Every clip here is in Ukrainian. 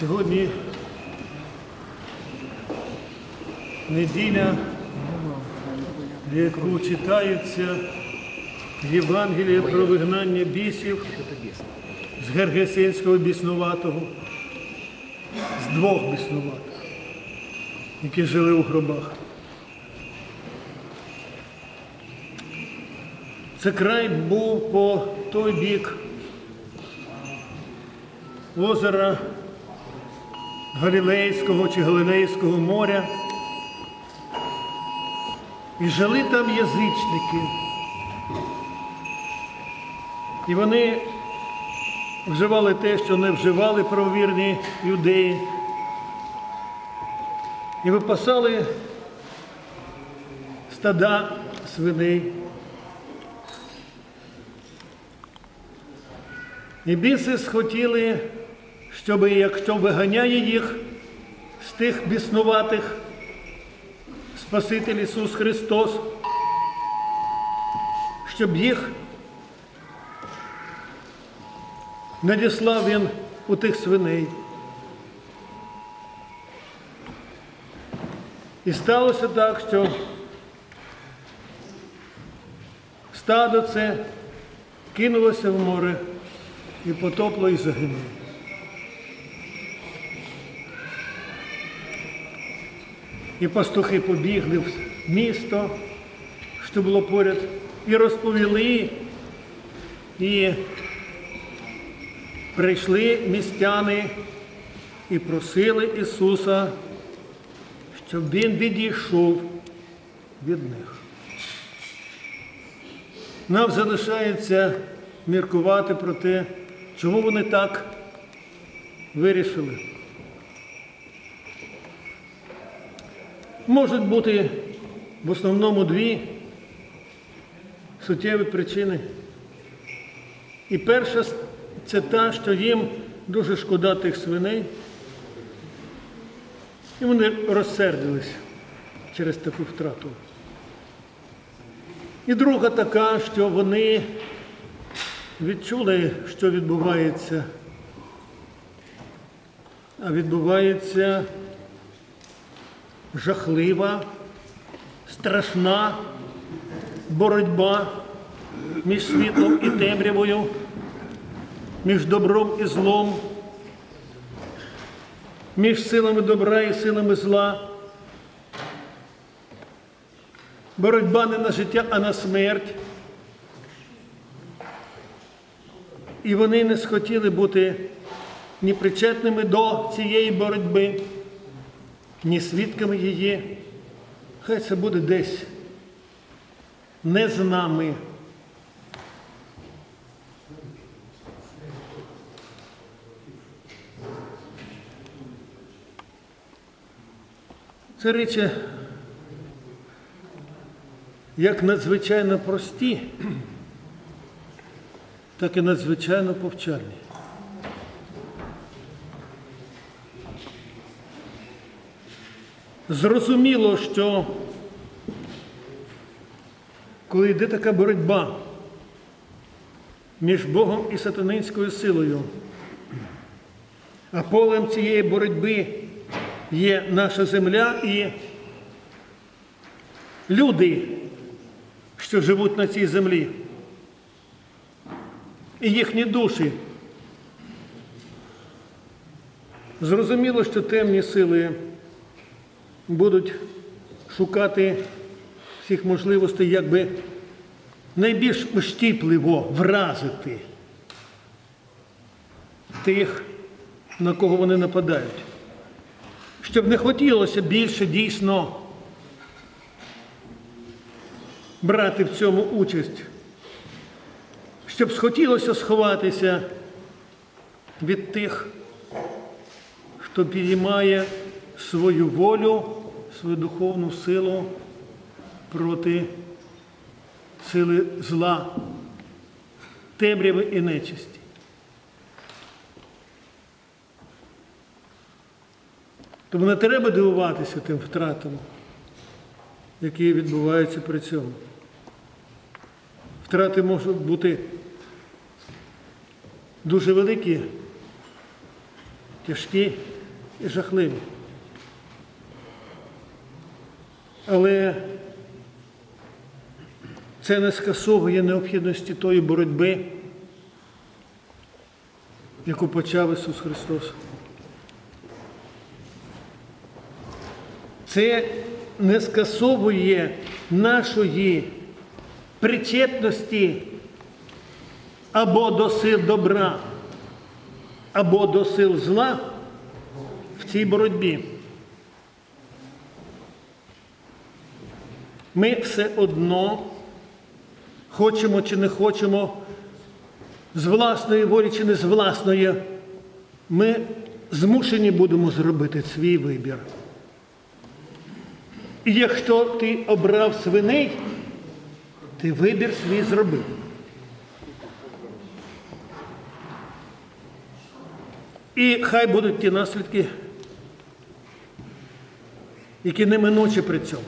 Сьогодні неділя, яку читається Євангеліє про вигнання бісів з Гергесинського біснуватого, з двох біснуватих, які жили у гробах. Це край був по той бік озера Галілейського чи Галилейського моря. І жили там язичники. І вони вживали те, що не вживали правовірні юдеї. І випасали стада свиней. І біси схотіли, щоб якщо виганяє їх з тих біснуватих, Спаситель Ісус Христос, щоб їх надіслав Він у тих свиней. І сталося так, що стадо це кинулося в море і потопло і загинуло. І пастухи побігли в місто, що було поряд, і розповіли, і прийшли містяни і просили Ісуса, щоб Він відійшов від них. Нам залишається міркувати про те, чому вони так вирішили. Можуть бути в основному дві суттєві причини. І перша це та, що їм дуже шкода тих свиней. І вони розсердились через таку втрату. І друга така, що вони відчули, що відбувається. А відбувається жахлива, страшна боротьба між світлом і темрявою, між добром і злом, між силами добра і силами зла. Боротьба не на життя, а на смерть. І вони не схотіли бути ні причетними до цієї боротьби ні свідками її. Хай це буде десь не з нами. Це речі як надзвичайно прості, так і надзвичайно повчальні. Зрозуміло, що коли йде така боротьба між Богом і сатанинською силою, а полем цієї боротьби є наша земля і люди, що живуть на цій землі, і їхні душі. Зрозуміло, що темні сили будуть шукати всіх можливостей, як би найбільш ощіпливо вразити тих, на кого вони нападають. Щоб не хотілося більше дійсно брати в цьому участь, щоб схотілося сховатися від тих, хто підіймає свою волю, свою духовну силу проти сили зла, темряви і нечисті. Тому не треба дивуватися тим втратам, які відбуваються при цьому. Втрати можуть бути дуже великі тяжкі і жахливі. Але це не скасовує необхідності тої боротьби, яку почав Ісус Христос. Це не скасовує нашої причетності або до сил добра, або до сил зла в цій боротьбі. Ми все одно хочемо чи не хочемо, з власної волі чи не з власної, ми змушені будемо зробити свій вибір. І якщо ти обрав свиней, ти вибір свій зробив. І хай будуть ті наслідки, які неминучі при цьому.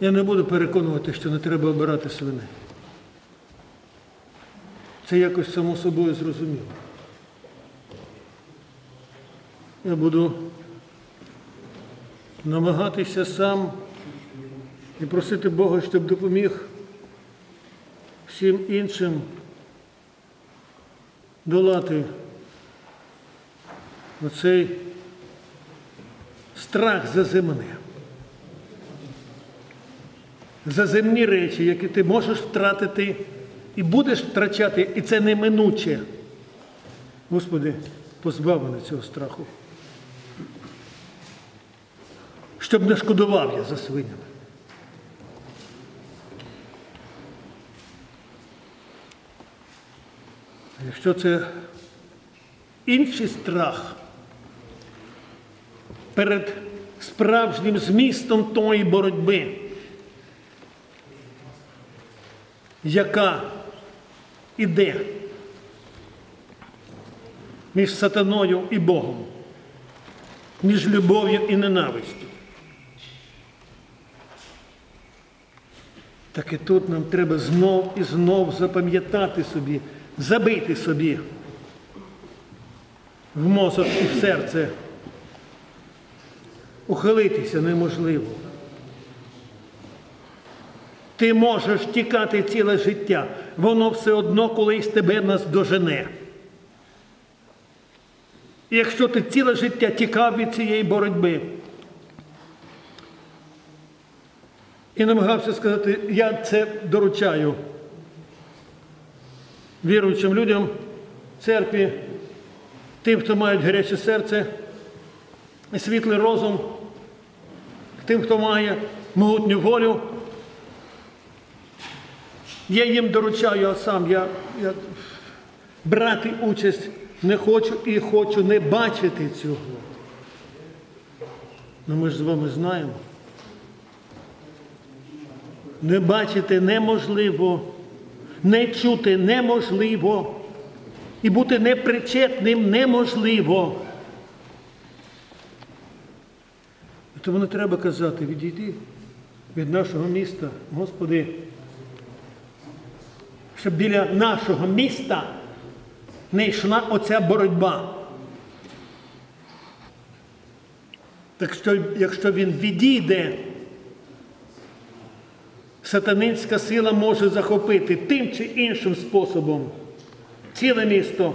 Я не буду переконувати, що не треба обирати свиней. Це якось само собою зрозуміло. Я буду намагатися сам і просити Бога, щоб допоміг всім іншим долати оцей страх за земне. За земні речі, які ти можеш втратити і будеш втрачати, і це неминуче. Господи, позбав мене цього страху. Щоб не шкодував я за свинями. Якщо це інший страх перед справжнім змістом тої боротьби, яка іде між сатаною і Богом, між любов'ю і ненавистю. Так і тут нам треба знов і знов запам'ятати собі, забити собі в мозок і в серце. Ухилитися неможливо. Ти можеш тікати ціле життя, воно все одно колись тебе наздожене. І якщо ти ціле життя тікав від цієї боротьби і намагався сказати, я це доручаю віруючим людям, церкві, тим, хто мають гаряче серце, світлий розум, тим, хто має могутню волю. Я їм доручаю, а сам я, я брати участь не хочу і хочу не бачити цього. Ну ми ж з вами знаємо. Не бачити неможливо, не чути неможливо, і бути непричетним неможливо. Тому не треба казати, відійди від нашого міста, Господи, щоб біля нашого міста не йшла оця боротьба. Так що, якщо він відійде, сатанинська сила може захопити тим чи іншим способом ціле місто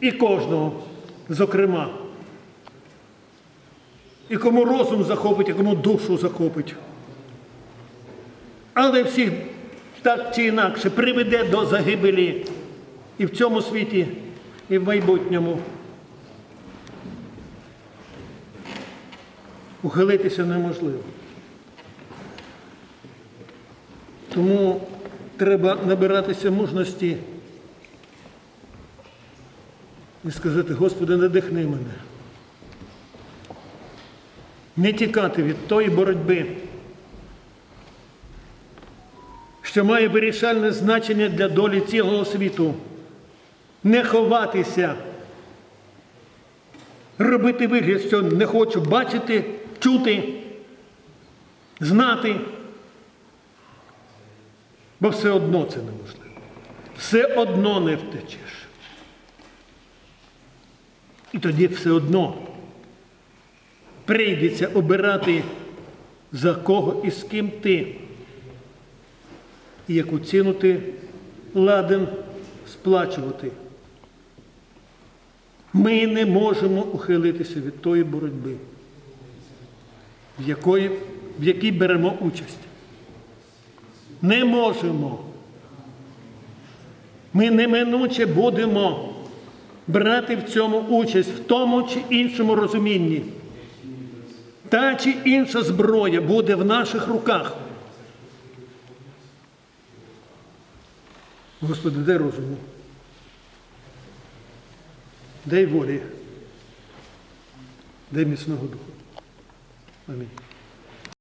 і кожного, зокрема. І кому розум захопить, і кому душу захопить. Але всіх так чи інакше приведе до загибелі і в цьому світі, і в майбутньому. Ухилитися неможливо. Тому треба набиратися мужності і сказати, Господи, надихни мене. Не тікати від тої боротьби, що має вирішальне значення для долі цілого світу. Не ховатися, робити вигляд, що не хочу бачити, чути, знати, бо все одно це неможливо. все одно не втечеш. І тоді все одно прийдеться обирати, за кого і з ким ти, і яку ціну ти ладен сплачувати. Ми не можемо ухилитися від тої боротьби, в, якої, в якій беремо участь. Не можемо. Ми неминуче будемо брати в цьому участь в тому чи іншому розумінні. Та чи інша зброя буде в наших руках. Господи, дай розуму. Дай волі. Дай міцного духу. Амінь.